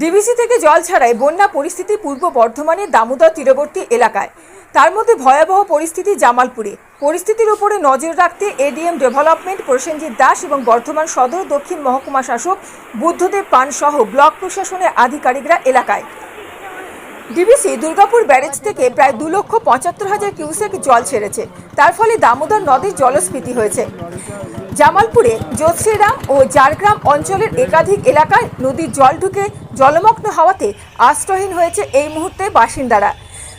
DBC থেকে জল ছাড়াই বন্যা পরিস্থিতি পূর্ব বর্ধমানের দামোদর তীরবর্তী এলাকায়। তার মধ্যে ভয়াবহ পরিস্থিতি জামালপুরে। পরিস্থিতির উপরে নজর রাখতে এডিএম ডেভেলপমেন্ট প্রসেনজিৎ দাস এবং বর্ধমান সদর দক্ষিণ মহকুমা শাসক বুদ্ধদেব পানসহ ব্লক প্রশাসনের আধিকারিকরা এলাকায়। ডিবিসি দুর্গাপুর ব্যারেজ থেকে প্রায় দু লক্ষ পঁচাত্তর হাজার কিউসেক জল ছেড়েছে। তার ফলে দামোদর নদীর জলস্ফীতি হয়েছে। জামালপুরে জ্যোৎস্রীরাম ও জারগ্রাম অঞ্চলের একাধিক এলাকায় নদীর জল ঢুকে জলমগ্ন হওয়াতে আশ্রয়হীন হয়েছে এই মুহূর্তে বাসিন্দারা।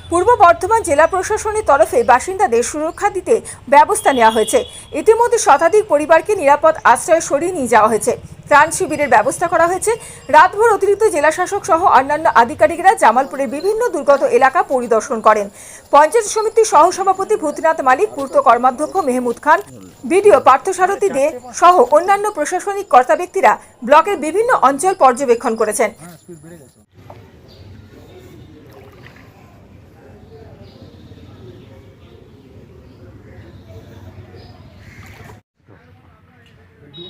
পূর্ব বর্ধমান জেলা প্রশাসনের তরফে বাসিন্দাদের সুরক্ষা দিতে ব্যবস্থা নেওয়া হয়েছে। ইতিমধ্যে শতাধিক পরিবারকে নিরাপদ আশ্রয়ে সরিয়ে নিয়ে যাওয়া হয়েছে। ত্রাণ শিবিরের ব্যবস্থা করা হয়েছে। রাতভর অতিরিক্ত জেলাশাসক সহ অন্যান্য আধিকারিকরা জামালপুরের বিভিন্ন দুর্গত এলাকা পরিদর্শন করেন। পঞ্চায়েত সমিতির সহসভাপতি ভূতনাথ মালিক, পূর্ত কর্মাধ্যক্ষ মেহমুদ খান, বিডিও পার্থসারথী দে সহ অন্যান্য প্রশাসনিক কর্তা ব্যক্তিরা ব্লকের বিভিন্ন অঞ্চল পর্যবেক্ষণ করেছেন।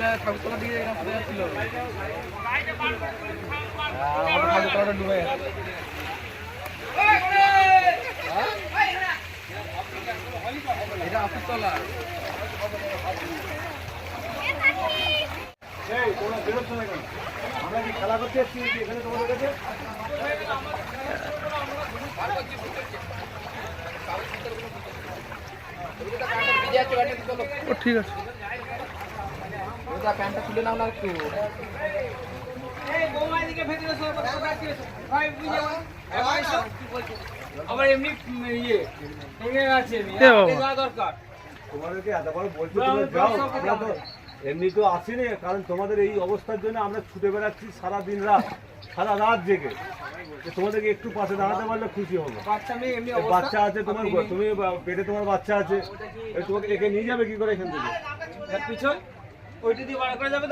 সামনে- কাপড় ভিজুক আমরা কি খেলা করতে এসেছি এখানে তোমাদের কাছে? ও ঠিক আছে। আবার এমনি উম, ভেঙে গেছে এ বাবা। যাওয়া দরকার তোমাদেরকে এত বড় বলছি তোমরা যাও আমরা তো এমনি তো আসিনি কারণ তোমাদের এই অবস্থার জন্য আমরা ছুটে বেড়াচ্ছি সারা দিন রাত সারা রাত জেগে। তোমাদেরকে একটু পাশে দাঁড়াতে পারলে খুশি হব। বাচ্চা মেয়ে এমনি এই অবস্থা? বাচ্চা আছে তোমার তুমি পেটে তোমার বাচ্চা আছে। এই তোমাকে একে নিয়ে যাবে কি করে এখান থেকে? পিছন। ওইটা দিয়ে বার করা যাবে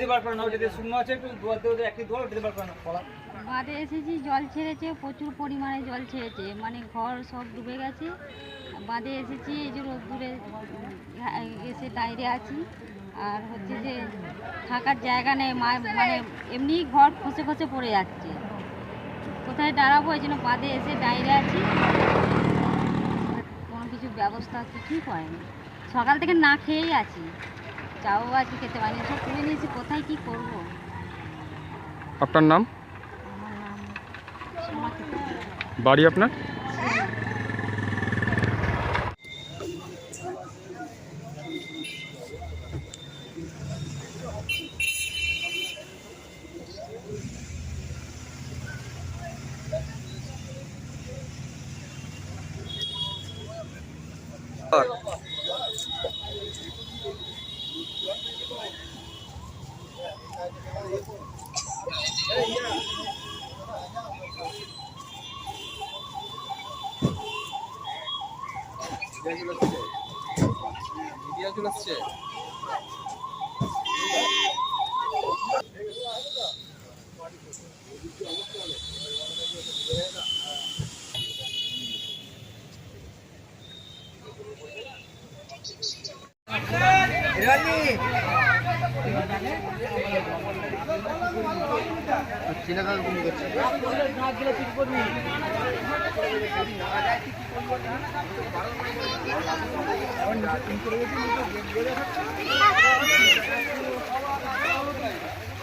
দিয়ে বার করে না আছে, একটু একটি বার করে না বাঁধে এসেছি, জল ছেড়েছে, প্রচুর পরিমাণে জল ছেড়েছে মানে ঘর সব ডুবে গেছে। বাঁধে এসেছি, এই যে রোদ্দুরে এসে দাঁড়িয়ে আছি। আর হচ্ছে যে থাকার জায়গা নেই মানে এমনি ঘর খসে খসে পড়ে যাচ্ছে। কোথায় দাঁড়াবো, এই জন্য বাঁধে এসে দাঁড়িয়ে আছি। কোনো কিছু ব্যবস্থা কিছুই করেনি। সকাল থেকে না খেয়েই আছি। চাও আজকে খেতে পারি সব তুলে নিয়েছি কোথায় কি করব? আপনার নাম? আমার নাম চিনা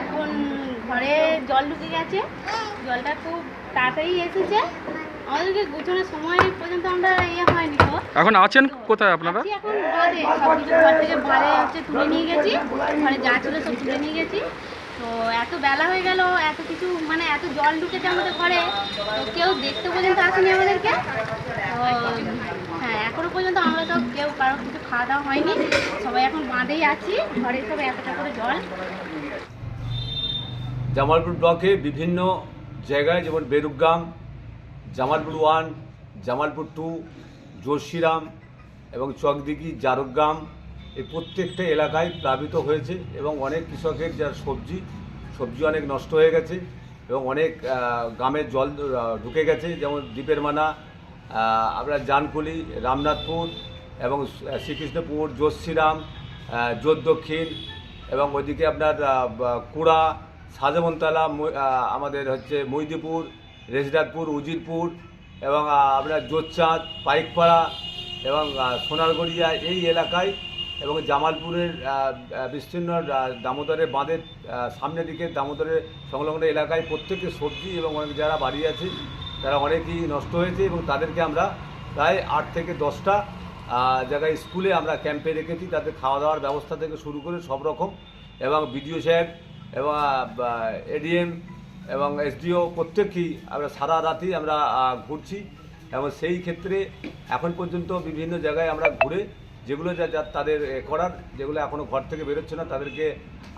এখন ঘরে জল ঢুকে গেছে। জলটা খুব তাড়াতাড়ি এসেছে। আমাদেরকে গুছানোর সময় পর্যন্ত আমরা ইয়ে হয়নি তো। এখন আছেন কোথায় আপনারা? এখন বাদে সব কিছু ঘর থেকে বারে হচ্ছে তুলে নিয়ে গেছি। ঘরে যা ছিল সব তুলে নিয়ে গেছি। তো এত বেলা হয়ে গেল এত কিছু মানে এত জল ঢুকেছে আমাদের ঘরে। তো কেউ দেখতে পর্যন্ত আসেনি আমাদেরকে। তো হ্যাঁ এখনও পর্যন্ত আমরা সব কেউ কারও কিছু খাওয়া দাওয়া হয়নি। সবাই এখন বাঁধেই আছি। ঘরে সব এতটা করে জল। জামালপুর ব্লকে বিভিন্ন জায়গায় যেমন বেরুগ্রাম, জামালপুর ওয়ান, জামালপুর টু জোশিরাম এবং চকদিঘি, জারগ্রাম, এই প্রত্যেকটা এলাকায় প্লাবিত হয়েছে এবং অনেক কৃষকের যার সবজি সবজি অনেক নষ্ট হয়ে গেছে এবং অনেক গ্রামের জল ঢুকে গেছে। যেমন দ্বীপের মানা আপনার জানকুলি, রামনাথপুর এবং শ্রীকৃষ্ণপুর জোশিরাম জোর দক্ষিণ এবং ওইদিকে আপনার কুড়া সাজামনতলা আমাদের হচ্ছে মৈদিপুর রেজদারপুর উজিরপুর এবং আপনার জোরচাঁদ পাইকপাড়া এবং সোনারগড়িয়া এই এলাকায় এবং জামালপুরের বিস্তীর্ণ দামোদরের বাঁধের সামনের দিকে দামোদরের সংলগ্ন এলাকায় প্রত্যেকটি সবজি এবং অনেক যারা বাড়ি আছে, তারা অনেকই নষ্ট হয়েছে এবং তাদেরকে আমরা প্রায় আট থেকে দশটা জায়গায় স্কুলে আমরা ক্যাম্পে রেখেছি। তাদের খাওয়া দাওয়ার ব্যবস্থা থেকে শুরু করে সব রকম এবং বিডিও স্যার এবং এডিএম এবং এসডিও প্রত্যেককেই আমরা সারা রাতই আমরা ঘুরছি। এবং সেই ক্ষেত্রে এখন পর্যন্ত বিভিন্ন জায়গায় আমরা ঘুরে যেগুলো যা যা তাদের করার, যেগুলো এখনও ঘর থেকে বেরোচ্ছে না, তাদেরকে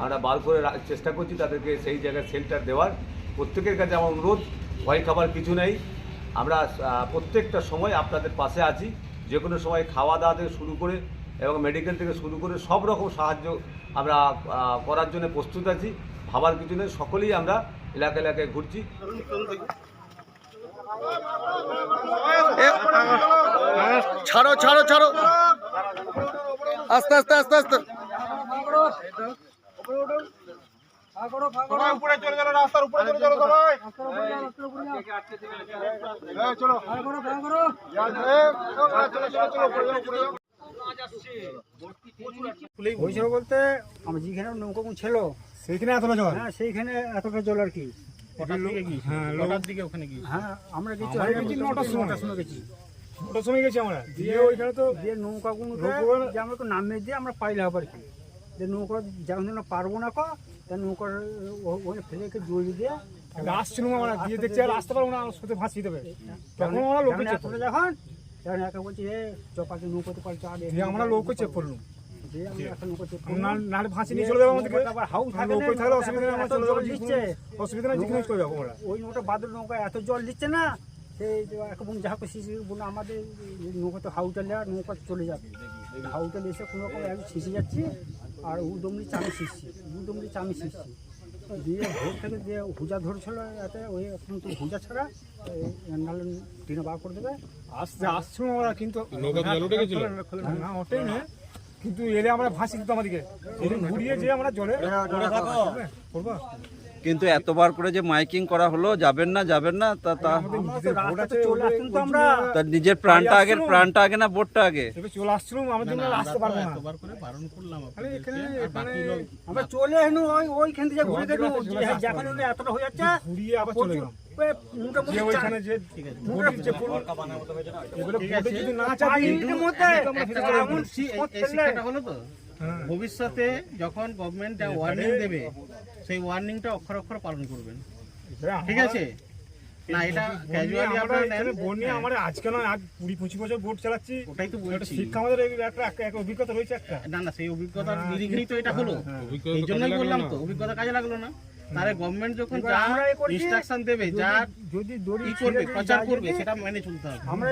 আমরা বার করে চেষ্টা করছি তাদেরকে সেই জায়গায় সেন্টার দেওয়ার। প্রত্যেকের কাছে আমার অনুরোধ, ভয় খাবার কিছু নেই। আমরা প্রত্যেকটা সময় আপনাদের পাশে আছি। যে কোনো সময় খাওয়া দাওয়া থেকে শুরু করে এবং মেডিকেল থেকে শুরু করে সব রকম সাহায্য আমরা করার জন্য প্রস্তুত আছি ভাবার কিছু নেই সকলেই আমরা এলাকা এলাকায় ঘুরছি ছাড়ো ছাড়ো ছাড়ো আস্তে আস্তে আস্তে আস্তে উপরে চলে গেল রাস্তার উপরে চলে গেল সবাই চলো হয়েছিল বলতে আমরা যেখানে নৌকা ছিল? সেইখানে এতটা জল? হ্যাঁ সেইখানে এতটা জল আর কি। হ্যাঁ নটার দিকে ওখানে গিয়ে হ্যাঁ আমরা গেছি নটার সময়। গেছি। ওটার সময় গেছি আমরা। দিয়ে ওইখানে তো দিয়ে নৌকাগুলো নৌকাগুলো- যে আমরা তো নামিয়ে দিয়ে আমরা পাইলে আবার কি। যে নৌকা যখন আমরা পারব না কো তা নৌকার ওখানে ফেলে রেখে জড়িয়ে দিয়ে আসছিলাম আমরা। দিয়ে দেখছি আর আসতে পারব না আমার সাথে ভাসিয়ে দেবে। তখন আমরা লোকে চেক যখন একা বলছি এ চপাকে নৌকোতে দিয়ে আমরা লোকে চেক করলাম। দিয়ে আমরা একটা নৌকো চেক না নাহলে ভাসি নিয়ে চলে যাব আমাদেরকে। আবার হাউস থাকে না, থাকলে অসুবিধা নেই আমরা চলে যাব জল অসুবিধা নেই যেখানে চলে যাব আমরা। ওই নৌকা বাদল নৌকা এত জল দিচ্ছে না সেই যে এখন যাহা শিশি বোন আমাদের নৌকা তো হাউটা নেওয়া নৌকা চলে যাবে। হাউটা এসে কোনো রকম একটু ছিঁচে যাচ্ছি আর উদমলি চামি শিখছি উদমলি চামি শিখছি দিয়ে ভোর থেকে যে হুজা ধরছিল এতে ওই এখন তো হুজা ছাড়া টিনে বার করে দেবে। আসতে ওরা কিন্তু না ওটাই না কিন্তু এলে আমরা ভাসি দিত আমাদেরকে এদিন ঘুরিয়ে যে আমরা জলে করব? কিন্তু এতবার করে যে মাইকিং করা হলো যাবেন না যাবেন না তা তা নিজের প্রাণটা আগে প্রাণটা আগে না বোর্ডটা আগে? চলে আসছিলাম জন্য আসতে পারব না। আমরা চলে এনু ওইখান থেকে ঘুরে যখন এতটা হয়ে যাচ্ছে ঘুরিয়ে আবার চলে গেলাম। ভবিষ্যতে যখন গভর্নমেন্ট ওয়ার্নিং দেবে সেই ওয়ার্নিংটা অক্ষর অক্ষর পালন করবেন। ঠিক আছে? না এটা ক্যাজুয়ালি আমরা এখানে বোর্ড নিয়ে আমাদের আজকে নয় আজ কুড়ি পঁচিশ বছর বোর্ড চালাচ্ছি। ওটাই তো বলছি। শিক্ষা আমাদের একটা অভিজ্ঞতা রয়েছে একটা। না না সেই অভিজ্ঞতার হ্যাঁ, নিরিখেই তো এটা হলো। হ্যাঁ, এই জন্যই বললাম তো অভিজ্ঞতা কাজে লাগল না। তাহলে গভর্নমেন্ট যখন যা আমরা ইনস্ট্রাকশন দেবে যা যদি দড়ি করবে প্রচার করবে সেটা মেনে চলতে হবে। আমরা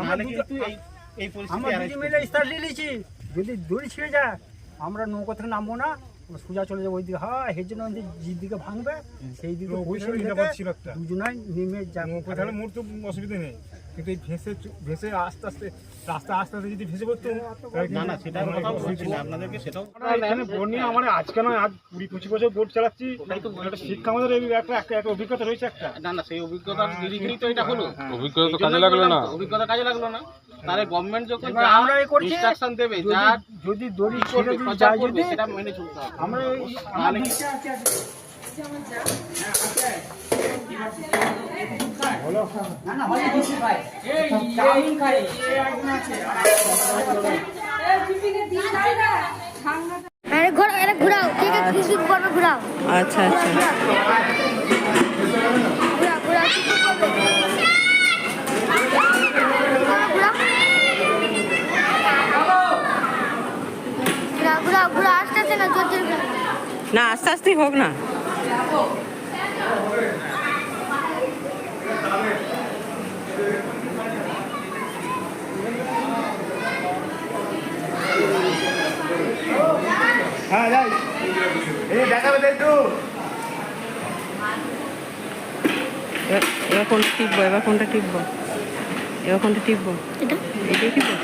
আমরা কিন্তু এই এই পরিস্থিতি আমরা মিলে স্টার্ট নিয়েছি যদি দড়ি ছিঁড়ে যায় আমরা নৌকা থেকে নামবো না। আমরা সোজা চলে যাব ওই দিকে হ্যাঁ এর জন্য যে যে দিকে ভাঙবে সেই দিকে। দুজনাই নেমে যাব। তাহলে মোট তো অসুবিধা নেই। কিন্তু এই ভেসে ভেসে আস্তে আস্তে রাস্তা আস্তে আস্তে যদি ভেসে পড়তো না না সেটা কথা অসুবিধা বলছি ছিল। না আপনাদেরকে সেটাও এখানে বোর্ড নিয়ে আমার আজকে নয় আজ কুড়ি পঁচিশ বছর বোর্ড চালাচ্ছি। একটা শিক্ষা আমাদের একটা একটা একটা অভিজ্ঞতা রয়েছে একটা। না না সেই অভিজ্ঞতার নিরিখেই তো এটা হলো। অভিজ্ঞতা তো কাজে লাগল না। অভিজ্ঞতা কাজে লাগল না। তাহলে গভর্নমেন্ট যখন আমরা এ করছি, ইনস্ট্রাকশন দেবে যা যদি দড়ি ছেড়ে যদি যায় যদি সেটা মেনে চলতে হবে। আমরা এই আমার আছে আছে না না হলে বেশি খাই এই চাউমিন খাই এই একজন আছে আচ্ছা আচ্ছা। না আস্তে আস্তে হোক না হ্যাঁ যাই এই দেখাবে তাই তো এবার কোনটা টিপবো? এবার কোনটা টিপবো? এবার কোনটা টিপবো? এটা? এটাই টিপবো?